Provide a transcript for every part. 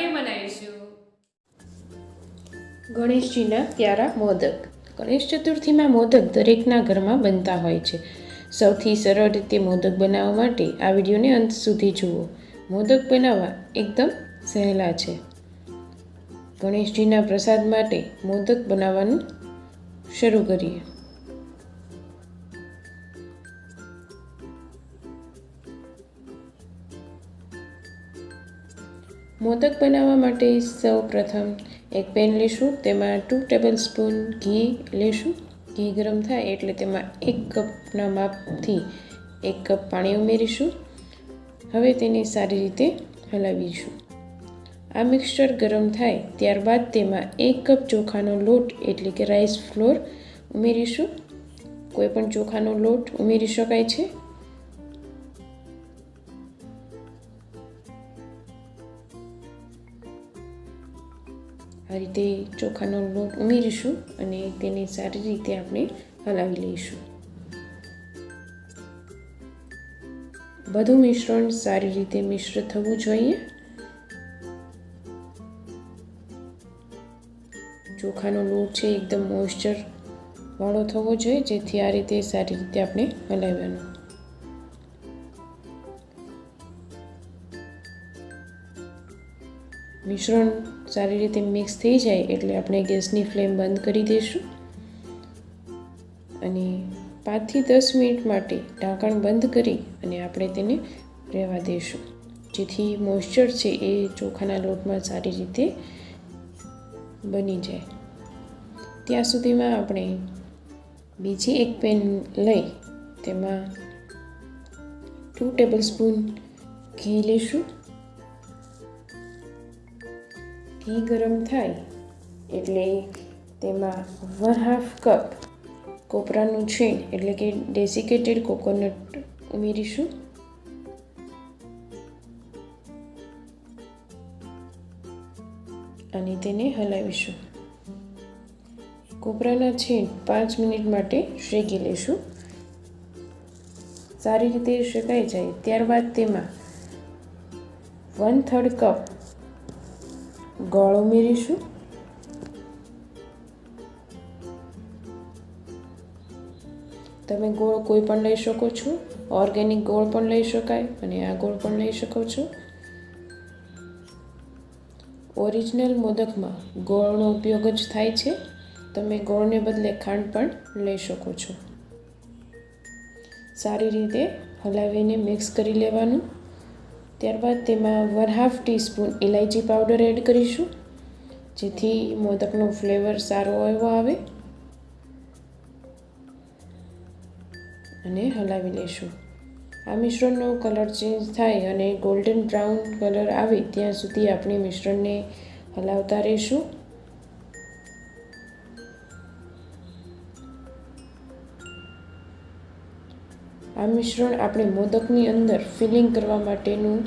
આપણે બનાવીશું ગણેશજીના પ્યારા મોદક. ગણેશ ચતુર્થીમાં મોદક દરેકના ઘરમાં બનતા હોય છે. સૌથી સરળ રીતે મોદક બનાવવા માટે આ વિડીયોને અંત સુધી જુઓ. મોદક બનાવવા એકદમ સહેલા છે. ગણેશજીના પ્રસાદ માટે મોદક બનાવવાનું શરૂ કરીએ. મોદક બનાવવા માટે સૌ પ્રથમ એક પેન લઈશું તેમાં ટુ ટેબલ સ્પૂન ઘી લઈશું ઘી ગરમ થાય એટલે તેમાં એક કપના માપથી એક કપ પાણી ઉમેરીશું. હવે તેને સારી રીતે હલાવીશું. આ મિક્સચર ગરમ થાય ત્યારબાદ તેમાં એક કપ ચોખાનો લોટ એટલે કે રાઈસ ફ્લોર ઉમેરીશું. કોઈપણ ચોખાનો લોટ ઉમેરી શકાય છે. આ રીતે ચોખાનો લોટ ઉમેરીશું અને તેને સારી રીતે આપણે હલાવી લઈશું. બધું મિશ્રણ સારી રીતે મિશ્ર થવું જોઈએ. ચોખાનો લોટ છે એકદમ મોઇશ્ચર વાળો થવો જોઈએ, જેથી આ રીતે સારી રીતે આપણે હલાવવાનો. મિશ્રણ સારી રીતે મિક્સ થઈ જાય એટલે આપણે ગેસની ફ્લેમ બંધ કરી દઈશું. અને પાંચથી દસ મિનિટ માટે ઢાંકણ બંધ કરી અને આપણે તેને રહેવા દઈશું. જેથી મોઇશ્ચર છે એ ચોખાના લોટમાં સારી રીતે બની જાય. ત્યાં સુધીમાં આપણે બીજી એક પેન લઈ તેમાં ટુ ટેબલ સ્પૂન ઘી લઈશું. ઘી ગરમ થાય એટલે તેમાં વન હાફ કપ કોપરાનું છીણ, એટલે કે ડેસિકેટેડ કોકોનટ ઉમેરીશું. અને તેને હલાવીશું. કોપરાના છીણ પાંચ મિનિટ માટે શેકી લઈશું સારી રીતે શેકાઈ જાય ત્યારબાદ તેમાં વન થર્ડ કપ ગોળ ઉમેરીશું. તમે ગોળ કોઈ પણ લઈ શકો છો. ઓર્ગેનિક ગોળ પણ લઈ શકાય અને આ ગોળ પણ લઈ શકો છો. ઓરિજિનલ મોદકમાં ગોળનો ઉપયોગ જ થાય છે. તમે ગોળને બદલે ખાંડ પણ લઈ શકો છો. સારી રીતે હલાવીને મિક્સ કરી લેવાનું. ત્યારબાદ તેમાં વન હાફ ટીસ્પૂન ઇલાયચી પાવડર એડ કરીશું, જેથી મોદકનો ફ્લેવર સારો એવો આવે. અને હલાવી લેશું આ મિશ્રણનો કલર ચેન્જ થાય અને ગોલ્ડન બ્રાઉન કલર આવે, ત્યાં સુધી આપણે મિશ્રણને હલાવતા રહીશું. આ મિશ્રણ આપણે મોદકની અંદર ફિલિંગ કરવા માટેનું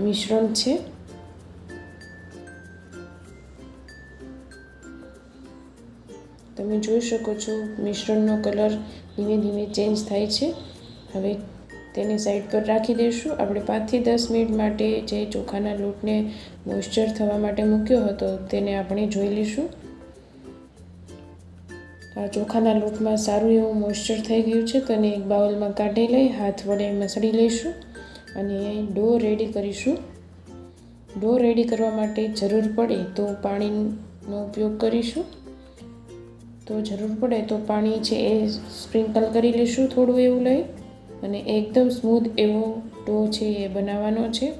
મિશ્રણ છે. તમે જોઈ શકો છો મિશ્રણનો કલર ધીમે ધીમે ચેન્જ થાય છે. હવે તેને સાઈડ પર રાખી દઈશું. આપણે પાંચથી દસ મિનિટ માટે જે ચોખાના લોટને મોઇશ્ચર થવા માટે મૂક્યો હતો તેને આપણે જોઈ લઈશું. ચોખાના લોટમાં સારું એવું મોઇશ્ચર થઈ ગયું છે તો એને એક બાઉલમાં કાઢી લઈ, હાથ વડે મસળી લઈશું અને ડો રેડી કરીશું. ડો રેડી કરવા માટે જરૂર પડે તો પાણીનો ઉપયોગ કરીશું. તો જરૂર પડે તો પાણી છે એ સ્પ્રિંકલ કરી લઈશું થોડું એવું લઈ અને એકદમ સ્મૂથ એવો ડો છે એ બનાવવાનો છે.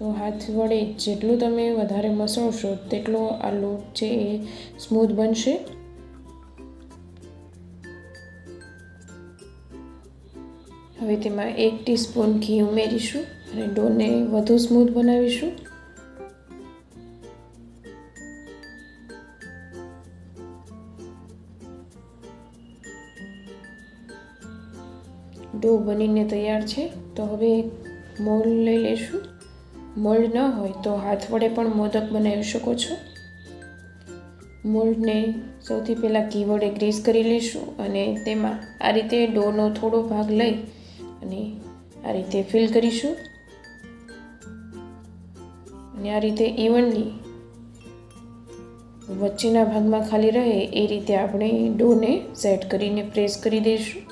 તો હાથ વડે જેટલું તમે વધારે મસળશો, તેટલો આ લોટ છે એ સ્મૂથ બનશે. હવે તેમાં એક ટીસ્પૂન ઘી ઉમેરીશું અને ડોને વધુ સ્મૂથ બનાવીશું. ડો બનીને તૈયાર છે, તો હવે મોલ લઈ લેશું મોલ્ડ ન હોય તો હાથ વડે પણ મોદક બનાવી શકો છો. મોલ્ડને સૌથી પહેલાં ઘી વડે ગ્રીસ કરી લઈશું અને તેમાં આ રીતે ડોનો થોડો ભાગ લઈ અને આ રીતે ફિલ કરીશું. અને આ રીતે ઇવનલી વચ્ચેના ભાગમાં ખાલી રહે એ રીતે આપણે ડોને સેટ કરીને પ્રેસ કરી દઈશું.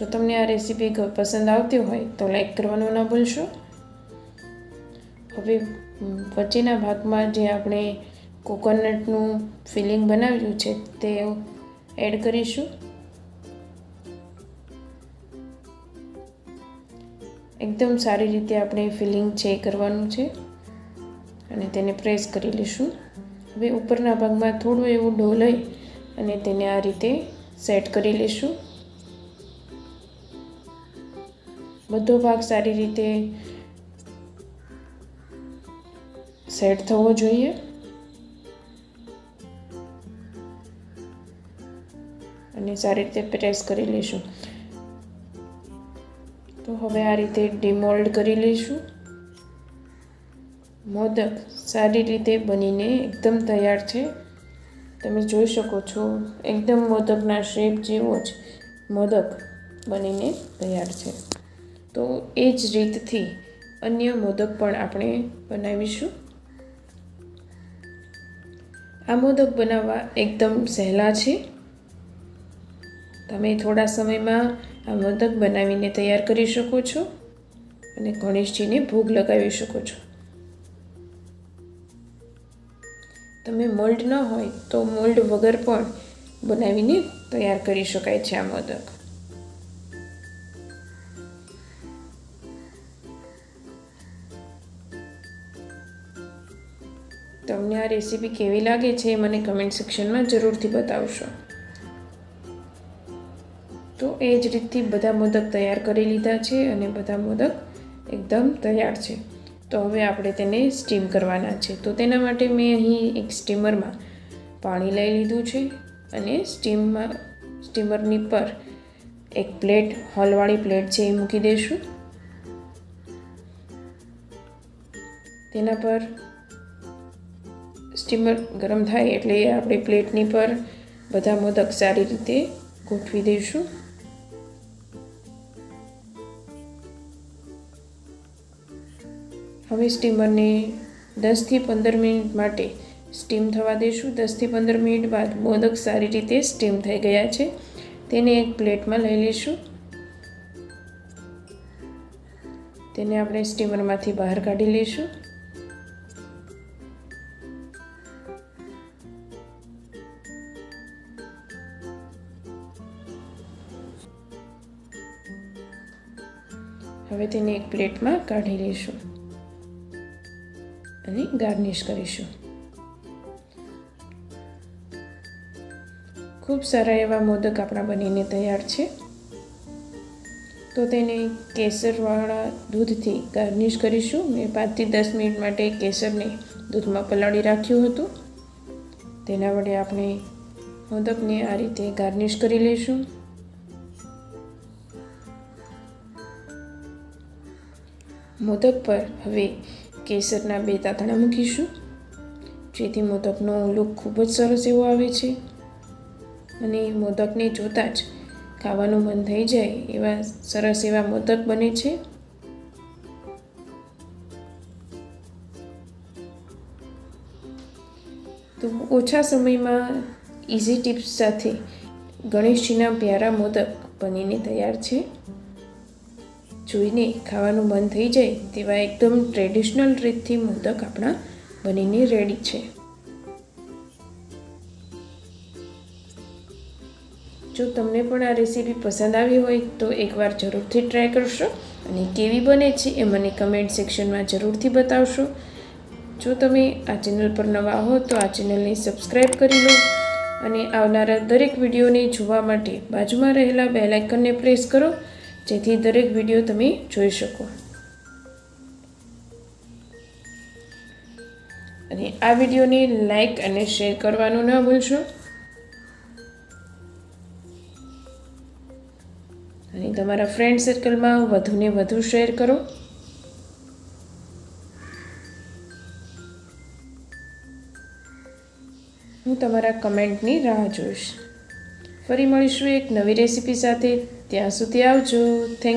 જો તમને આ રેસીપી પસંદ આવતી હોય તો લાઈક કરવાનું ના ભૂલશો. હવે વચ્ચેના ભાગમાં જે આપણે કોકોનટનું ફિલિંગ બનાવ્યું છે તે એડ કરીશું. એકદમ સારી રીતે આપણે ફિલિંગ છે કરવાનું છે અને તેને પ્રેસ કરી લઈશું. હવે ઉપરના ભાગમાં થોડું એવું ડો લઈ અને તેને આ રીતે સેટ કરી લઈશું. બધો ભાગ સારી રીતે સેટ થવો જોઈએ. અને સારી રીતે પ્રેસ કરી લઈશું. તો હવે આ રીતે ડિમોલ્ડ કરી લઈશું. મોદક સારી રીતે બનીને એકદમ તૈયાર છે. તમે જોઈ શકો છો, એકદમ મોદકના શેપ જેવો જ મોદક બનીને તૈયાર છે. તો એ જ રીતથી અન્ય મોદક પણ આપણે બનાવીશું. આ મોદક બનાવવા એકદમ સહેલા છે. તમે થોડા સમયમાં આ મોદક બનાવીને તૈયાર કરી શકો છો અને ગણેશજીને ભોગ લગાવી શકો છો. તમે મોલ્ડ ન હોય તો મોલ્ડ વગર પણ બનાવીને તૈયાર કરી શકાય છે આ મોદક. તમને આ રેસીપી કેવી લાગે છે એ મને કમેન્ટ સેક્શનમાં જરૂરથી બતાવશો. તો એ જ રીતથી બધા મોદક તૈયાર કરી લીધા છે અને બધા મોદક એકદમ તૈયાર છે. તો હવે આપણે તેને સ્ટીમ કરવાના છે. તો તેના માટે મેં અહીં એક સ્ટીમરમાં પાણી લઈ લીધું છે અને સ્ટીમમાં સ્ટીમરની પર એક પ્લેટ હોલવાળી પ્લેટ છે એ મૂકી દઈશું. તેના પર સ્ટીમર ગરમ થાય એટલે આપણે પ્લેટની પર બધા મોદક સારી રીતે ગોઠવી દઈશું. હવે સ્ટીમરને દસથી પંદર મિનિટ માટે સ્ટીમ થવા દઈશું. દસથી પંદર મિનિટ બાદ મોદક સારી રીતે સ્ટીમ થઈ ગયા છે. તેને એક પ્લેટમાં લઈ લઈશું. તેને આપણે સ્ટીમરમાંથી બહાર કાઢી લઈશું. હવે તેને એક પ્લેટમાં કાઢી લઈશું અને ગાર્નિશ કરીશું. ખૂબ સારા એવા મોદક આપણા બનીને તૈયાર છે. તો તેને કેસરવાળા દૂધથી ગાર્નિશ કરીશું. મેં પાંચથી દસ મિનિટ માટે કેસરને દૂધમાં પલાળી રાખ્યું હતું. તેના વડે આપણે મોદકને આ રીતે ગાર્નિશ કરી લઈશું. મોદક પર હવે કેસરના બે તાતણા મૂકીશું. જેથી મોદકનો લુક ખૂબ જ સરસ એવો આવે છે. અને મોદકને જોતાં જ ખાવાનું મન થઈ જાય એવા સરસ એવા મોદક બને છે. તો ઓછા સમયમાં ઇઝી ટિપ્સ સાથે ગણેશજીના પ્યારા મોદક બનીને તૈયાર છે. જોઈને ખાવાનું મન થઈ જાય તેવા એકદમ ટ્રેડિશનલ રીતથી મોદક આપણા બનીને રેડી છે. જો તમને પણ આ રેસીપી પસંદ આવી હોય તો એકવાર જરૂરથી ટ્રાય કરશો અને કેવી બને છે એ મને કમેન્ટ સેક્શનમાં જરૂરથી બતાવશો. જો તમે આ ચેનલ પર નવા હો તો આ ચેનલને સબસ્ક્રાઈબ કરી લો અને આવનારા દરેક વિડીયોને જોવા માટે બાજુમાં રહેલા બેલાઇકનને પ્રેસ કરો જેથી દરેક વીડિયો તમે જોઈ શકો. અને આ વિડીયોને લાઈક અને શેર કરવાનું ન ભૂલશો. અને તમારા ફ્રેન્ડ સર્કલમાં વધુને વધુ શેર કરો. હું તમારા કમેન્ટની રાહ જોઈશ. ફરી મળીશું એક નવી રેસીપી સાથે. ત્યાં સુધી આવજો થેન્ક